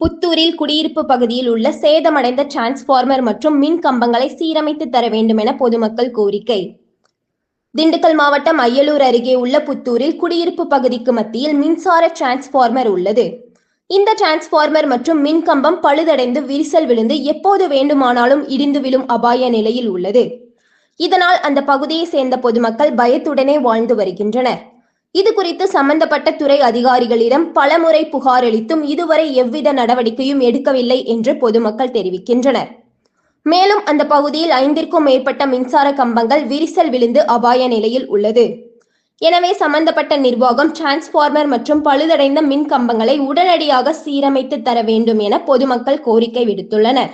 புத்தூரில் குடியிருப்பு பகுதியில் உள்ள சேதமடைந்த டிரான்ஸ்பார்மர் மற்றும் மின் கம்பங்களை சீரமைத்து தர வேண்டும் என பொதுமக்கள் கோரிக்கை. திண்டுக்கல் மாவட்டம் அய்யலூர் அருகே உள்ள புத்தூரில் குடியிருப்பு பகுதிக்கு மத்தியில் மின்சார டிரான்ஸ்பார்மர் உள்ளது. இந்த டிரான்ஸ்பார்மர் மற்றும் மின் கம்பம் பழுதடைந்து விரிசல் விழுந்து எப்போது வேண்டுமானாலும் இடிந்து விழும் அபாய நிலையில் உள்ளது. இதனால் அந்த பகுதியை சேர்ந்த பொதுமக்கள் பயத்துடனே வாழ்ந்து வருகின்றனர். இது குறித்து சம்பந்தப்பட்ட துறை அதிகாரிகளிடம் பலமுறை புகார் அளித்தும் இதுவரை எவ்வித நடவடிக்கையும் எடுக்கவில்லை என்று பொதுமக்கள் தெரிவிக்கின்றனர். மேலும் அந்த பகுதியில் ஐந்திற்கும் மேற்பட்ட மின்சார கம்பங்கள் விரிசல் விழுந்து அபாய நிலையில் உள்ளது. எனவே சம்பந்தப்பட்ட நிர்வாகம் டிரான்ஸ்பார்மர் மற்றும் பழுதடைந்த மின் கம்பங்களை உடனடியாக சீரமைத்து தர வேண்டும் என பொதுமக்கள் கோரிக்கை விடுத்துள்ளனர்.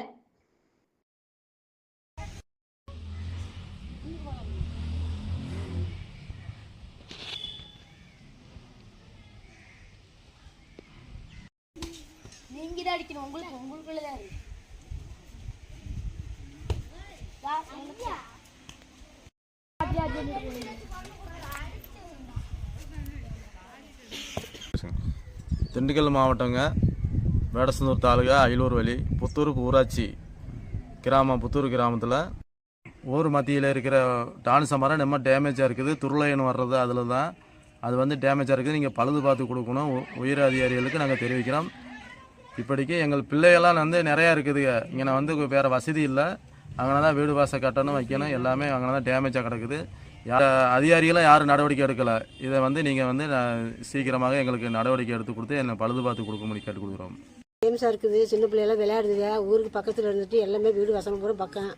இங்கே தான் அடிக்கணும். உங்களுக்கு உங்களுக்குள்ள. தான் இருக்கு திண்டுக்கல் மாவட்டங்க வேடசந்தூர் தாலுகா அயலூர் வழி புத்தூர் ஊராட்சி கிராமம் புத்தூர் கிராமத்தில் ஊர் மத்தியில் இருக்கிற டான்ஸ் மரம் நம்ம டேமேஜாக இருக்குது. துருளையன் வர்றது அதில் தான் அது வந்து டேமேஜாக இருக்குது. நீங்கள் பழுது பார்த்து கொடுக்கணும். உ- உயர் அதிகாரிகளுக்கு நாங்கள் தெரிவிக்கிறோம். இப்படிக்கு எங்கள் பிள்ளைகள்லாம் வந்து நிறையா இருக்குதுங்க. இங்கே வந்து வேறு வசதி இல்லை. அங்கே தான் வீடு வாசல் கட்டணும் வைக்கணும். எல்லாமே அங்கே தான் டேமேஜாக கிடக்குது. யார் அதிகாரிகளும் யாரும் நடவடிக்கை எடுக்கலை. இதை வந்து நீங்கள் வந்து நான் சீக்கிரமாக எங்களுக்கு நடவடிக்கை எடுத்து கொடுத்து என்னை பழுது பார்த்து கொடுக்கும்படி கேட்டு கொடுக்குறோம். கேம்ஸாக இருக்குது. சின்ன பிள்ளையெல்லாம் விளையாடுதுங்க. ஊருக்கு பக்கத்தில் இருந்துட்டு எல்லாமே வீடு வசனம் பூரா பக்கம்.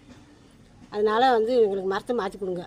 அதனால வந்து எங்களுக்கு மரத்தை மாற்றி கொடுங்க.